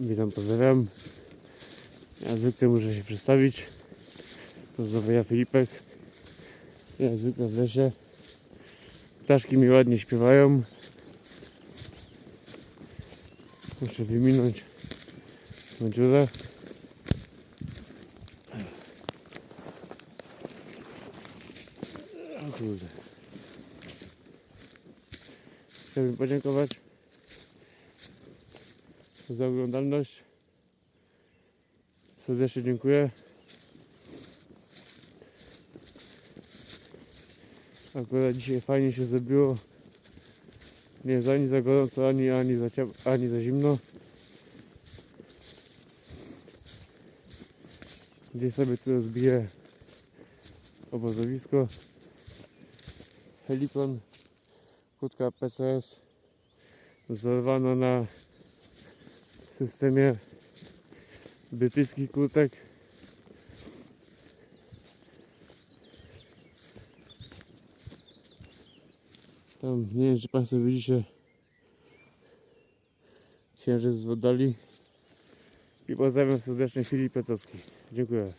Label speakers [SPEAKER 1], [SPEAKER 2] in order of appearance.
[SPEAKER 1] Witam, pozdrawiam. Ja zwykle muszę się przedstawić. To znowu ja Filipek. Ja zwykle w lesie. Ptaszki mi ładnie śpiewają. Muszę wyminąć na dziurę. O kurde. Chciałbym podziękować za oglądalność. Serdecznie dziękuję. Akurat dzisiaj fajnie się zrobiło. Nie jest ani za gorąco, ani, ani, za, ani za zimno. Gdzieś sobie tu rozbiję obozowisko. Helikon, kłódka PCS wzorowana na systemie brytyjskich kłódek. Tam nie wiem czy Państwo widzicie księżyc z oddali. I pozdrawiam serdecznie Filip Petowski. Dziękuję.